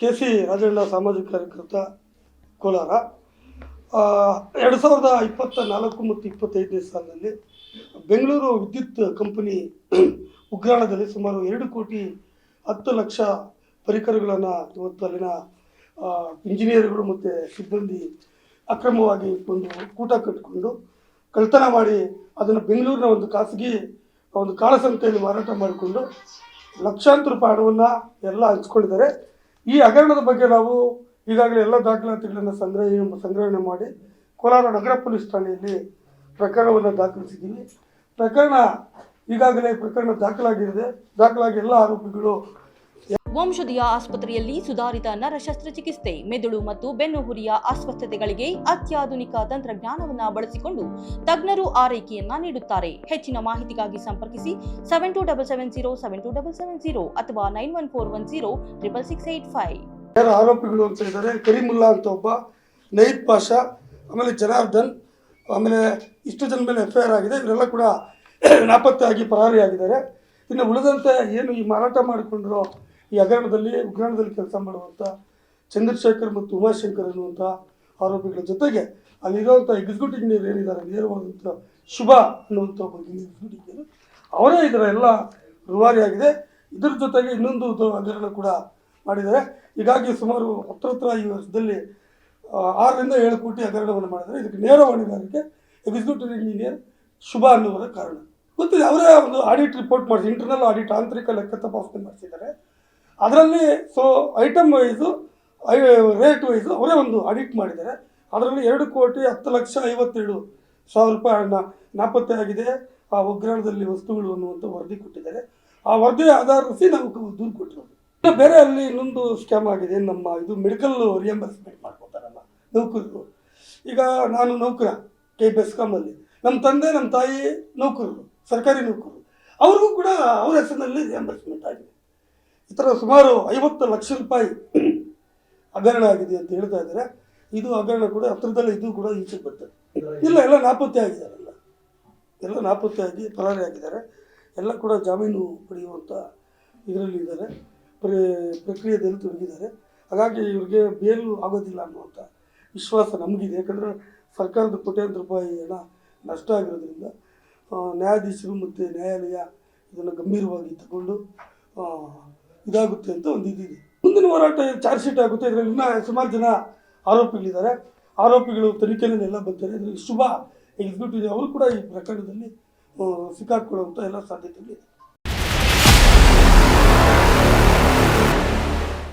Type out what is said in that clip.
K C Rajanna ಸಾಮಾಜಿಕ ಕಾರ್ಯಕರ್ತ ಕೋಲಾರ. ಎರಡು ಸಾವಿರದ ಇಪ್ಪತ್ತ ನಾಲ್ಕು ಮತ್ತು ಇಪ್ಪತ್ತೈದನೇ ಸಾಲಿನಲ್ಲಿ ಬೆಂಗಳೂರು ವಿದ್ಯುತ್ ಕಂಪನಿ ಉಗ್ರಾಣದಲ್ಲಿ ಸುಮಾರು ಎರಡು ಕೋಟಿ ಹತ್ತು ಲಕ್ಷ ಪರಿಕರಗಳನ್ನು ಇವತ್ತು ಅಲ್ಲಿನ ಇಂಜಿನಿಯರ್ಗಳು ಮತ್ತು ಸಿಬ್ಬಂದಿ ಅಕ್ರಮವಾಗಿ ಒಂದು ಕೂಟ ಕಟ್ಟಿಕೊಂಡು ಕಳ್ತನ ಮಾಡಿ ಅದನ್ನು ಬೆಂಗಳೂರಿನ ಒಂದು ಖಾಸಗಿ, ಒಂದು ಕಾಳಸಂತೆಯಲ್ಲಿ ಮಾರಾಟ ಮಾಡಿಕೊಂಡು ಲಕ್ಷಾಂತರ ರೂಪಾಯಿ ಹಣವನ್ನು ಎಲ್ಲ ಹಂಚ್ಕೊಂಡಿದ್ದಾರೆ. ಈ ಹಗರಣದ ಬಗ್ಗೆ ನಾವು ಈಗಾಗಲೇ ಎಲ್ಲ ದಾಖಲಾತಿಗಳನ್ನು ಸಂಗ್ರಹ ಸಂಗ್ರಹಣೆ ಮಾಡಿ ಕೋಲಾರ ನಗರ ಪೊಲೀಸ್ ಠಾಣೆಯಲ್ಲಿ ಪ್ರಕರಣವನ್ನು ದಾಖಲಿಸಿದ್ದೀವಿ. ಪ್ರಕರಣ ಈಗಾಗಲೇ ಪ್ರಕರಣ ದಾಖಲಾಗಿದೆ. ದಾಖಲಾಗಿ ಎಲ್ಲ ಆರೋಪಿಗಳು ವಂಶದಿಯ ಆಸ್ಪತ್ರೆಯಲ್ಲಿ ಸುಧಾರಿತ ನರ ಶಸ್ತ್ರಚಿಕಿತ್ಸೆ ಮೆದುಳು ಮತ್ತು ಬೆನ್ನುಹುರಿಯ ಅಸ್ವಸ್ಥತೆಗಳಿಗೆ ಅತ್ಯಾಧುನಿಕ ತಂತ್ರಜ್ಞಾನವನ್ನು ಬಳಸಿಕೊಂಡು ತಜ್ಞರು ಆರೈಕೆಯನ್ನ ನೀಡುತ್ತಾರೆ. ಹೆಚ್ಚಿನ ಮಾಹಿತಿಗಾಗಿ ಸಂಪರ್ಕಿಸಿ seven two double seven zero seven two double seven zero ಅಥವಾ nine one four one zero triple six eight five ಆರೋಪಿಗಳು ಅಂತ ಇದ್ದಾರೆ ಕರೀಮುಲ್ಲಾ ಅಂತ ಒಬ್ಬ ನಯೀದ್ ಪಾಷಾ, ಆಮೇಲೆ ಜನಾರ್ದನ್, ಆಮೇಲೆ ಇಷ್ಟು ಜನ ಮೇಲೆ ಎಫ್ ಐ ಆರ್ ಆಗಿದೆ. ಇವರೆಲ್ಲ ಕೂಡ ನಾಪತ್ತೆಯಾಗಿ ಪರಾರಿಯಾಗಿದ್ದಾರೆ. ಇನ್ನು ಉಳಿದಂತೆ ಏನು ಈ ಮಾರಾಟ ಮಾಡಿಕೊಂಡಿರೋ ಈ ಹಗರಣದಲ್ಲಿ ಉಗ್ರಾಣದಲ್ಲಿ ಕೆಲಸ ಮಾಡುವಂಥ ಚಂದ್ರಶೇಖರ್ ಮತ್ತು ಉಮಾಶಂಕರ್ ಅನ್ನುವಂಥ ಆರೋಪಿಗಳ ಜೊತೆಗೆ ಅಲ್ಲಿರುವಂಥ ಎಕ್ಸಿಕ್ಯೂಟಿವ್ ಇಂಜಿನಿಯರ್ ಏನಿದ್ದಾರೆ ನೇರವಾದಂಥ ಶುಭ ಅನ್ನುವಂಥ ಒಬ್ಬ ಇಂಜಿನಿಯರ್ ಅವರೇ ಇದರ ಎಲ್ಲ ರೂವಾರಿಯಾಗಿದೆ ಇದರ ಜೊತೆಗೆ ಇನ್ನೊಂದು ಹಗರಣ ಕೂಡ ಮಾಡಿದ್ದಾರೆ. ಹೀಗಾಗಿ ಸುಮಾರು ಹತ್ರ ಹತ್ರ ಈ ವರ್ಷದಲ್ಲಿ ಆರರಿಂದ ಏಳು ಕೋಟಿ ಹಗರಣವನ್ನು ಮಾಡಿದರೆ ಇದಕ್ಕೆ ನೇರ ಹೊಣೆಗಾರಿಕೆ ಎಕ್ಸಿಕ್ಯೂಟಿವ್ ಇಂಜಿನಿಯರ್ ಶುಭ ಅನ್ನುವುದರ ಕಾರಣ. ಗೊತ್ತಿದೆ, ಅವರೇ ಒಂದು ಆಡಿಟ್ ರಿಪೋರ್ಟ್ ಮಾಡಿಸಿ ಇಂಟರ್ನಲ್ ಆಡಿಟ್ ಆಂತರಿಕ ಲೆಕ್ಕ ತಪಾಸಣೆ ಮಾಡಿಸಿದ್ದಾರೆ. ಅದರಲ್ಲಿ so item wise I rate wise ಅವರೇ ಒಂದು ಆಡಿಟ್ ಮಾಡಿದ್ದಾರೆ. ಅದರಲ್ಲಿ ಎರಡು ಕೋಟಿ ಹತ್ತು ಲಕ್ಷ ಐವತ್ತೇಳು ಸಾವಿರ ರೂಪಾಯಿ ನಾಪತ್ತೆ ಆಗಿದೆ. ಆ ಉಗ್ರಾಣದಲ್ಲಿ ವಸ್ತುಗಳು ಅನ್ನುವಂಥ ವರದಿ ಕೊಟ್ಟಿದ್ದಾರೆ. ಆ ವರದಿ ಆಧಾರಿಸಿ ನಾವು ದೂರು ಕೊಟ್ಟಿರೋದು. ಬೇರೆ ಅಲ್ಲಿ ಇನ್ನೊಂದು ಸ್ಕ್ಯಾಮ್ ಆಗಿದೆ. ನಮ್ಮ ಇದು ಮೆಡಿಕಲ್ ರಿಯಂಬರ್ಸ್ಮೆಂಟ್ ಮಾಡ್ಕೊತಾರಲ್ಲ, ನೌಕರರು. ಈಗ ನಾನು ನೌಕರ ಕೆ ಬೆಸ್ಕಾಮಲ್ಲಿ ನಮ್ಮ ತಂದೆ, ನಮ್ಮ ತಾಯಿ ನೌಕರರು, ಸರ್ಕಾರಿ ನೌಕರರು. ಅವ್ರಿಗೂ ಕೂಡ ಅವ್ರ ಹೆಸರಿನಲ್ಲಿ ರಿಯಂಬರ್ಸ್ಮೆಂಟ್ ಆಗಿದೆ. ಈ ಸುಮಾರು ಐವತ್ತು ಲಕ್ಷ ರೂಪಾಯಿ ಹಗರಣ ಆಗಿದೆ ಅಂತ ಹೇಳ್ತಾ ಇದ್ದಾರೆ. ಇದು ಹಗರಣ ಕೂಡ ಹತ್ರದಲ್ಲೇ ಇದು ಕೂಡ ಈಚೆಗೆ ಬರ್ತದೆ. ಇಲ್ಲ, ಎಲ್ಲ ನಾಪತ್ತೆ ಆಗಿದ್ದಾರಲ್ಲ. ಎಲ್ಲ ನಾಪತ್ತೆ ಆಗಿ ಪರಾರಿ ಆಗಿದ್ದಾರೆ. ಎಲ್ಲ ಕೂಡ ಜಾಮೀನು ಪಡೆಯುವಂಥ ಇದರಲ್ಲಿ ಇದ್ದಾರೆ. ಪ್ರೇ, ಪ್ರಕ್ರಿಯೆಯಲ್ಲಿ ತೊಡಗಿದ್ದಾರೆ. ಹಾಗಾಗಿ ಇವ್ರಿಗೆ ಬೇಲು ಆಗೋದಿಲ್ಲ ಅನ್ನುವಂಥ ವಿಶ್ವಾಸ ನಮಗಿದೆ. ಯಾಕಂದರೆ ಸರ್ಕಾರದ ಕೋಟ್ಯಾಂತರ ರೂಪಾಯಿ ಹಣ ನಷ್ಟ ಆಗಿರೋದ್ರಿಂದ ನ್ಯಾಯಾಧೀಶರು ಮತ್ತು ನ್ಯಾಯಾಲಯ ಇದನ್ನು ಗಂಭೀರವಾಗಿ ತಗೊಂಡು ಇದಾಗುತ್ತೆ ಅಂತ ಒಂದು ಇದಿದೆ. ಮುಂದಿನ ಹೋರಾಟ ಚಾರ್ಜ್ ಶೀಟ್ ಆಗುತ್ತೆ. ಇದರಲ್ಲಿ ಇನ್ನೂ ಸುಮಾರು ಜನ ಆರೋಪಿಗಳಿದ್ದಾರೆ. ಆರೋಪಿಗಳು ತನಿಖೆಯಲ್ಲಿ ಎಲ್ಲ ಬರ್ತಾರೆ ಇದರಲ್ಲಿ ಶುಭ ಎಕ್ಸಿಕ್ಯೂಟಿವ್ ಅವರು ಕೂಡ ಈ ಪ್ರಕರಣದಲ್ಲಿ ಸಿಕ್ಕಾಕೊಳ್ಳುವಂಥ ಎಲ್ಲ ಸಾಧ್ಯತೆಗಳಿದೆ.